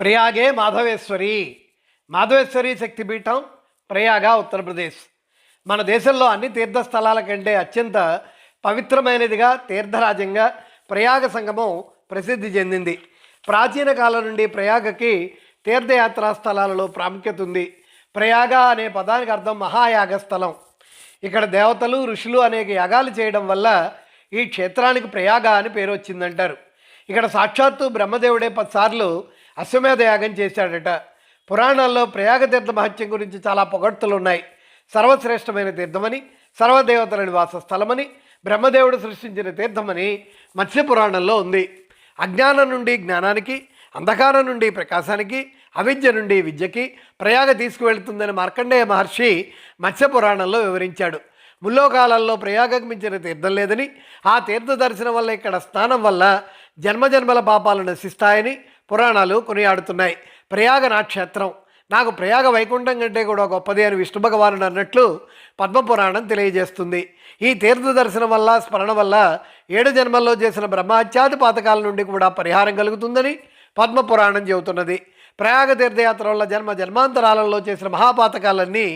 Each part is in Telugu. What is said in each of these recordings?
ప్రయాగే మాధవేశ్వరి. మాధవేశ్వరి శక్తిపీఠం ప్రయాగ ఉత్తరప్రదేశ్ మన దేశంలో అన్ని తీర్థస్థలాల కంటే అత్యంత పవిత్రమైనదిగా తీర్థరాజ్యంగా ప్రయాగ సంగమం ప్రసిద్ధి చెందింది. ప్రాచీన కాలం నుండి ప్రయాగకి తీర్థయాత్రా స్థలాలలో ప్రాముఖ్యత ఉంది. ప్రయాగ అనే పదానికి అర్థం మహాయాగ స్థలం. ఇక్కడ దేవతలు ఋషులు అనేక యాగాలు చేయడం వల్ల ఈ క్షేత్రానికి ప్రయాగ అని పేరు వచ్చిందంటారు. ఇక్కడ సాక్షాత్తు బ్రహ్మదేవుడే పదిసార్లు అశ్వమేధ యాగం చేశాడట. పురాణాల్లో ప్రయాగ తీర్థ మహత్యం గురించి చాలా పొగడ్తలు ఉన్నాయి సర్వశ్రేష్టమైన తీర్థమని సర్వదేవతల నివాస స్థలమని బ్రహ్మదేవుడు సృష్టించిన తీర్థమని మత్స్య పురాణంలో ఉంది. అజ్ఞానం నుండి జ్ఞానానికి అంధకారం నుండి ప్రకాశానికి అవిద్య నుండి విద్యకి ప్రయాగ తీసుకువెళ్తుందని మార్కండేయ మహర్షి మత్స్య పురాణంలో వివరించాడు. ముల్లోకాలలో ప్రయాగకు మించిన తీర్థం లేదని ఆ తీర్థ దర్శనం వల్ల ఇక్కడ స్నానం వల్ల జన్మజన్మల పాపాలు నశిస్తాయని పురాణాలు కొనియాడుతున్నాయి. ప్రయాగ నా క్షేత్రం నాకు ప్రయాగ వైకుంఠం కంటే కూడా గొప్పది అని విష్ణు భగవానుడు అన్నట్లు పద్మపురాణం తెలియజేస్తుంది. ఈ తీర్థ దర్శనం వల్ల స్మరణ వల్ల ఏడు జన్మల్లో చేసిన బ్రహ్మహత్యాది పాతకాల నుండి కూడా పరిహారం కలుగుతుందని పద్మపురాణం చెబుతున్నది. ప్రయాగ తీర్థయాత్ర వల్ల జన్మ జన్మాంతరాలలో చేసిన మహాపాతకాలన్నీ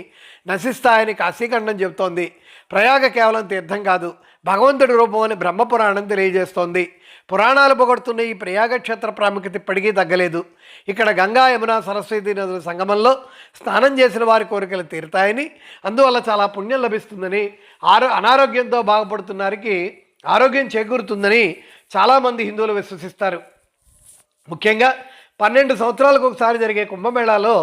నశిస్తాయని కాశీఖండం చెబుతోంది. ప్రయాగ కేవలం తీర్థం కాదు భగవంతుడి రూపం అని బ్రహ్మపురాణం తెలియజేస్తోంది. పురాణాలు పొగడుతున్న ఈ ప్రయాగక్షేత్ర ప్రాముఖ్యత ఇప్పటికీ తగ్గలేదు. ఇక్కడ గంగా యమున సరస్వతి నదుల సంగమంలో స్నానం చేసిన వారి కోరికలు తీరుతాయని అందువల్ల చాలా పుణ్యం లభిస్తుందని ఆరో అనారోగ్యంతో బాగుపడుతున్నారికి ఆరోగ్యం చేకూరుతుందని చాలామంది హిందువులు విశ్వసిస్తారు. ముఖ్యంగా పన్నెండు సంవత్సరాలకు ఒకసారి జరిగే కుంభమేళాలో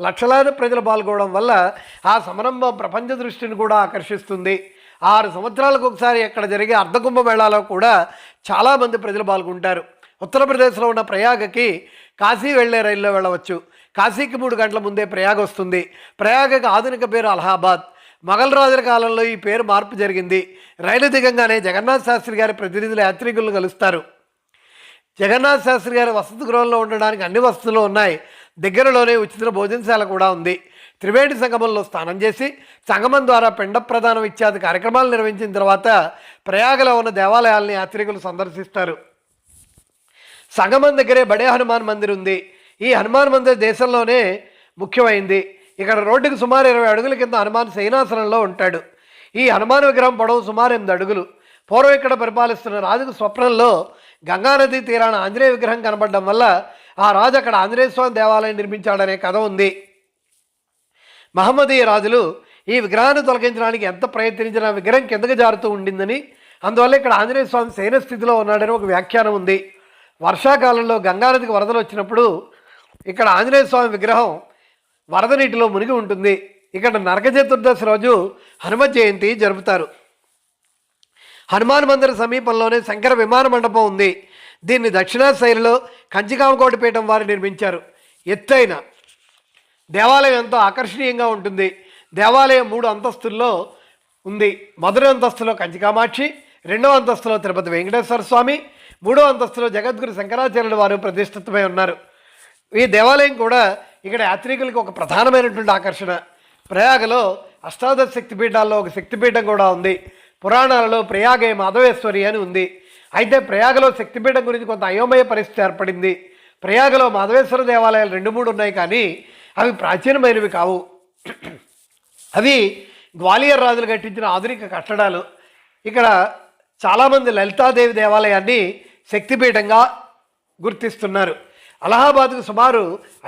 లక్షలాది ప్రజలు పాల్గొనడం వల్ల ఆ సంరంభం ప్రపంచ దృష్టిని కూడా ఆకర్షిస్తుంది. ఆరు సంవత్సరాలకు ఒకసారి అక్కడ జరిగే అర్ధకుంభ కుంభమేళాలో కూడా చాలామంది ప్రజలు పాల్గొంటారు. ఉత్తరప్రదేశ్లో ఉన్న ప్రయాగకి కాశీ వెళ్ళే రైల్లో వెళ్ళవచ్చు. కాశీకి మూడు గంటల ముందే ప్రయాగ వస్తుంది. ప్రయాగకి ఆధునిక పేరు అలహాబాద్. మొఘల్ రాజుల కాలంలో ఈ పేరు మార్పు జరిగింది. రైలు దిగంగానే జగన్నాథ్ శాస్త్రి గారి ప్రతినిధులు యాత్రికులను కలుస్తారు. జగన్నాథ్ శాస్త్రి గారి వసతి గృహంలో ఉండడానికి అన్ని వసతులు ఉన్నాయి. దగ్గరలోనే ఉచిత భోజనశాల కూడా ఉంది. త్రివేణి సంగమంలో స్నానం చేసి సంగమం ద్వారా పిండ ప్రదానం ఇత్యాది కార్యక్రమాలు నిర్వహించిన తర్వాత ప్రయాగలో ఉన్న దేవాలయాల్ని యాత్రికులు సందర్శిస్తారు. సంగమం దగ్గరే బడే హనుమాన్ మందిర్ ఉంది. ఈ హనుమాన్ మందిర్ దేశంలోనే ముఖ్యమైంది. ఇక్కడ రోడ్డుకు సుమారు ఇరవై అడుగుల కింద హనుమాన్ శయనాసనంలో ఉంటాడు. ఈ హనుమాన్ విగ్రహం పొడవు సుమారు ఎనిమిది అడుగులు. పూర్వం ఇక్కడ పరిపాలిస్తున్న రాజుకు స్వప్నంలో గంగానది తీరాన ఆంజనేయ విగ్రహం కనబడడం వల్ల ఆ రాజు అక్కడ ఆంజనేయ స్వామి దేవాలయం నిర్మించాడనే కథ ఉంది. మహమ్మదీయ రాజులు ఈ విగ్రహాన్ని తొలగించడానికి ఎంత ప్రయత్నించినా విగ్రహం కిందకు జారుతూ ఉండిందని అందువల్ల ఇక్కడ ఆంజనేయ స్వామి శయన స్థితిలో ఉన్నాడని ఒక వ్యాఖ్యానం ఉంది. వర్షాకాలంలో గంగానదికి వరదలు వచ్చినప్పుడు ఇక్కడ ఆంజనేయ స్వామి విగ్రహం వరద నీటిలో మునిగి ఉంటుంది. ఇక్కడ నరక చతుర్దశి రోజు హనుమ జయంతి జరుపుతారు. హనుమాన్ మందిర సమీపంలోనే శంకర విమాన మండపం ఉంది. దీన్ని దక్షిణా శైలిలో కంచికామకోటిపీఠం వారు నిర్మించారు. ఎత్తైన దేవాలయం ఎంతో ఆకర్షణీయంగా ఉంటుంది. దేవాలయం మూడు అంతస్తుల్లో ఉంది. మొదటి అంతస్తులో కంచికామాక్షి రెండవ అంతస్తులో తిరుపతి వెంకటేశ్వర స్వామి మూడో అంతస్తులో జగద్గురు శంకరాచార్యుల వారు ప్రతిష్ఠితమై ఉన్నారు. ఈ దేవాలయం కూడా ఇక్కడ యాత్రికులకు ఒక ప్రధానమైనటువంటి ఆకర్షణ. ప్రయాగలో అష్టాదశ శక్తిపీఠాల్లో ఒక శక్తిపీఠం కూడా ఉంది. పురాణాలలో ప్రయాగే మాధవేశ్వరి అని ఉంది. అయితే ప్రయాగలో శక్తిపీఠం గురించి కొంత అయోమయ పరిస్థితి ఏర్పడింది. ప్రయాగలో మాధవేశ్వర దేవాలయాలు రెండు మూడు ఉన్నాయి కానీ అవి ప్రాచీనమైనవి కావు. అవి గ్వాలియర్ రాజులు కట్టించిన ఆధునిక కట్టడాలు. ఇక్కడ చాలామంది లలితాదేవి దేవాలయాన్ని శక్తిపీఠంగా గుర్తిస్తున్నారు. అలహాబాద్కు సుమారు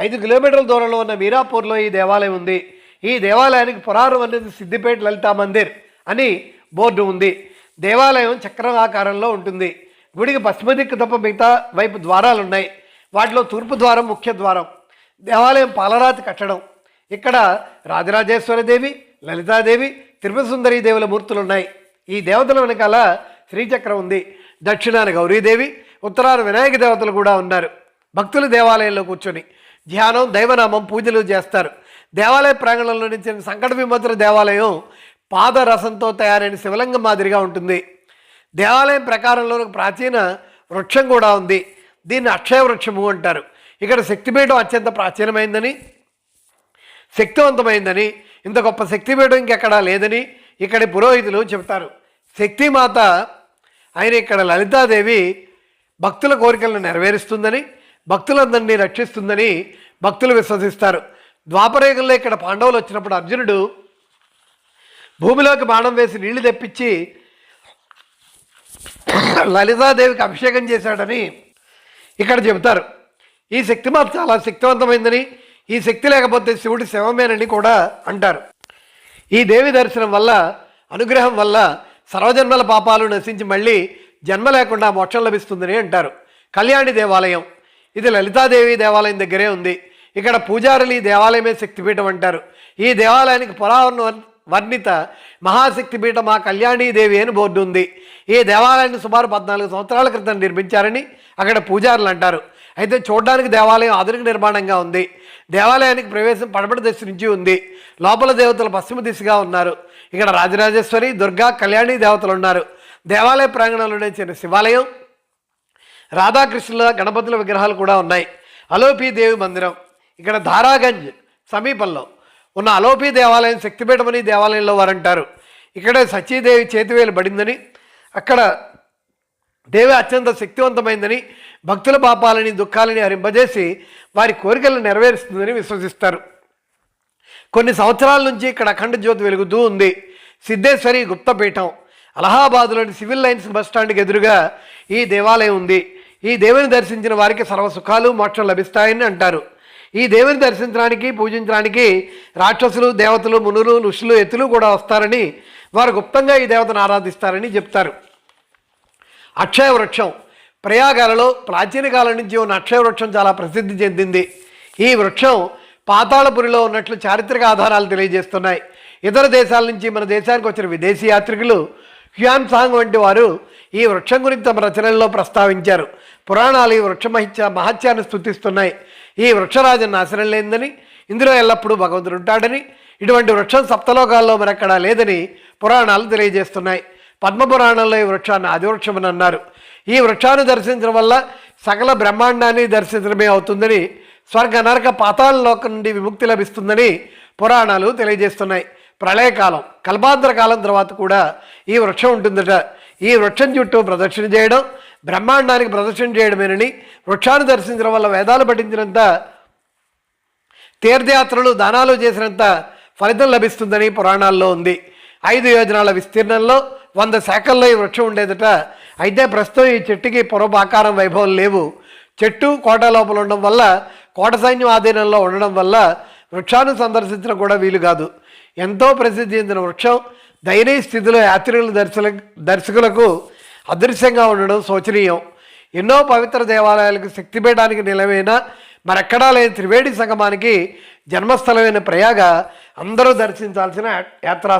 ఐదు కిలోమీటర్ల దూరంలో ఉన్న మీరాపూర్లో ఈ దేవాలయం ఉంది. ఈ దేవాలయానికి పురాణం అనేది సిద్దిపేట లలితా మందిర్ అని బోర్డు ఉంది. దేవాలయం చక్రం ఆకారంలో ఉంటుంది. గుడికి పశ్చిమ దిక్కు తప్ప మిగతా వైపు ద్వారాలు ఉన్నాయి వాటిలో తూర్పు ద్వారం ముఖ్య ద్వారం. దేవాలయం పాలరాతి కట్టడం. ఇక్కడ రాజరాజేశ్వరి దేవి లలితాదేవి త్రిపురసుందరి దేవుల మూర్తులు ఉన్నాయి ఈ దేవతల వెనకాల శ్రీచక్రం ఉంది. దక్షిణాన గౌరీదేవి ఉత్తరాన వినాయక దేవతలు కూడా ఉన్నారు. భక్తులు దేవాలయంలో కూర్చొని ధ్యానం దైవనామం పూజలు చేస్తారు. దేవాలయ ప్రాంగణంలో నుంచి సంకట విమోచన దేవాలయం పాదరసంతో తయారైన శివలింగం మాదిరిగా ఉంటుంది. దేవాలయం ప్రకారంలో ఒక ప్రాచీన వృక్షం కూడా ఉంది. దీన్ని అక్షయ వృక్షము అంటారు. ఇక్కడ శక్తిపీఠం అత్యంత ప్రాచీనమైందని శక్తివంతమైందని ఇంత గొప్ప శక్తిపీఠం ఇంకెక్కడా లేదని ఇక్కడి పురోహితులు చెబుతారు. శక్తిమాత ఆయన ఇక్కడ లలితాదేవి భక్తుల కోరికలను నెరవేరుస్తుందని భక్తులందరినీ రక్షిస్తుందని భక్తులు విశ్వసిస్తారు. ద్వాపరేగంలో ఇక్కడ పాండవులు వచ్చినప్పుడు అర్జునుడు భూమిలోకి బాణం వేసి నీళ్ళు తెప్పించి లలితాదేవికి అభిషేకం చేశాడని ఇక్కడ చెబుతారు. ఈ శక్తి మాత్రం చాలా శక్తివంతమైందని ఈ శక్తి లేకపోతే శివుడి శవమేనని కూడా అంటారు. ఈ దేవి దర్శనం వల్ల అనుగ్రహం వల్ల సర్వజన్మల పాపాలు నశించి మళ్ళీ జన్మ లేకుండా మోక్షం లభిస్తుందని అంటారు. కళ్యాణి దేవాలయం ఇది లలితాదేవి దేవాలయం దగ్గరే ఉంది. ఇక్కడ పూజారులు ఈ దేవాలయమే శక్తిపీఠం అంటారు. ఈ దేవాలయానికి పురావరణం వర్ణిత మహాశక్తిపీఠం మా కళ్యాణీదేవి అని బోర్డు ఉంది ఈ దేవాలయాన్ని సుమారు పద్నాలుగు సంవత్సరాల క్రితం నిర్మించారని అక్కడ పూజారులు అంటారు. అయితే చూడడానికి దేవాలయం ఆధునిక నిర్మాణంగా ఉంది. దేవాలయానికి ప్రవేశం పడమటి దిశ నుంచి ఉంది. లోపల దేవతలు పశ్చిమ దిశగా ఉన్నారు. ఇక్కడ రాజరాజేశ్వరి దుర్గా కళ్యాణి దేవతలు ఉన్నారు. దేవాలయ ప్రాంగణంలోనే చిన్న శివాలయం రాధాకృష్ణుల గణపతుల విగ్రహాలు కూడా ఉన్నాయి. అలోపీ దేవి మందిరం. ఇక్కడ ధారాగంజ్ సమీపంలో ఉన్న అలోపి దేవాలయం శక్తిపీఠమని దేవాలయంలో వారు అంటారు ఇక్కడే సచీదేవి చేతివేలు పడిందని అక్కడ దేవి అత్యంత శక్తివంతమైందని భక్తుల పాపాలని దుఃఖాలని హరింపజేసి వారి కోరికలను నెరవేరుస్తుందని విశ్వసిస్తారు. కొన్ని సంవత్సరాల నుంచి ఇక్కడ అఖండ జ్యోతి వెలుగుతూ ఉంది. సిద్ధేశ్వరి గుప్తపీఠం అలహాబాద్లోని సివిల్ లైన్స్ బస్టాండ్కి ఎదురుగా ఈ దేవాలయం ఉంది. ఈ దేవుని దర్శించిన వారికి సర్వ సుఖాలు మోక్షం లభిస్తాయని అంటారు. ఈ దేవుని దర్శించడానికి పూజించడానికి రాక్షసులు దేవతలు మునులు ఋషులు ఎత్తులు కూడా వస్తారని వారు గుప్తంగా ఈ దేవతను ఆరాధిస్తారని చెప్తారు. అక్షయ వృక్షం. ప్రయాగాలలో ప్రాచీన కాలం నుంచి ఉన్న అక్షయ వృక్షం చాలా ప్రసిద్ధి చెందింది. ఈ వృక్షం పాతాళపురిలో ఉన్నట్లు చారిత్రక ఆధారాలు తెలియజేస్తున్నాయి. ఇతర దేశాల నుంచి మన దేశానికి వచ్చిన విదేశీ యాత్రికులు హ్యాన్ సాంగ్ వంటి వారు ఈ వృక్షం గురించి తమ రచనల్లో ప్రస్తావించారు. పురాణాలు ఈ వృక్ష మహిత్య మహత్యాన్ని స్థుతిస్తున్నాయి. ఈ వృక్షరాజు నాశనం లేదని ఇందులో ఎల్లప్పుడూ భగవంతుడు ఉంటాడని ఇటువంటి వృక్షం సప్తలోకాల్లో మరెక్కడా లేదని పురాణాలు తెలియజేస్తున్నాయి. పద్మపురాణంలో ఈ వృక్షాన్ని ఆదివృక్షమని అన్నారు. ఈ వృక్షాన్ని దర్శించడం వల్ల సకల బ్రహ్మాండాన్ని దర్శించడమే అవుతుందని స్వర్గ నరక పాతాళ లోకం నుండి విముక్తి లభిస్తుందని పురాణాలు తెలియజేస్తున్నాయి. ప్రళయకాలం కల్పాంతర కాలం తర్వాత కూడా ఈ వృక్షం ఉంటుందట. ఈ వృక్షం చుట్టూ ప్రదక్షిణ చేయడం బ్రహ్మాండానికి ప్రదర్శన చేయడమేనని వృక్షాన్ని దర్శించడం వల్ల వేదాలు పఠించినంత తీర్థయాత్రలు దానాలు చేసినంత ఫలితం లభిస్తుందని పురాణాల్లో ఉంది. ఐదు యోజనాల విస్తీర్ణంలో వంద శాఖల్లో ఈ వృక్షం ఉండేదట. అయితే ప్రస్తుతం ఈ చెట్టుకి పురపాకారం వైభవం లేవు. చెట్టు కోట లోపల ఉండడం వల్ల కోట సైన్యం ఆధీనంలో ఉండడం వల్ల వృక్షాన్ని సందర్శించడం కూడా వీలు కాదు. ఎంతో ప్రసిద్ధి చెందిన వృక్షం దయనీయ స్థితిలో యాత్రికుల దర్శన దర్శకులకు అదృశ్యంగా ఉండడం శోచనీయం. ఎన్నో పవిత్ర దేవాలయాలకు శక్తిపీఠానికి నిలవైన మరెక్కడా లేని త్రివేణి సంగమానికి జన్మస్థలమైన ప్రయాగ అందరూ దర్శించాల్సిన యాత్రా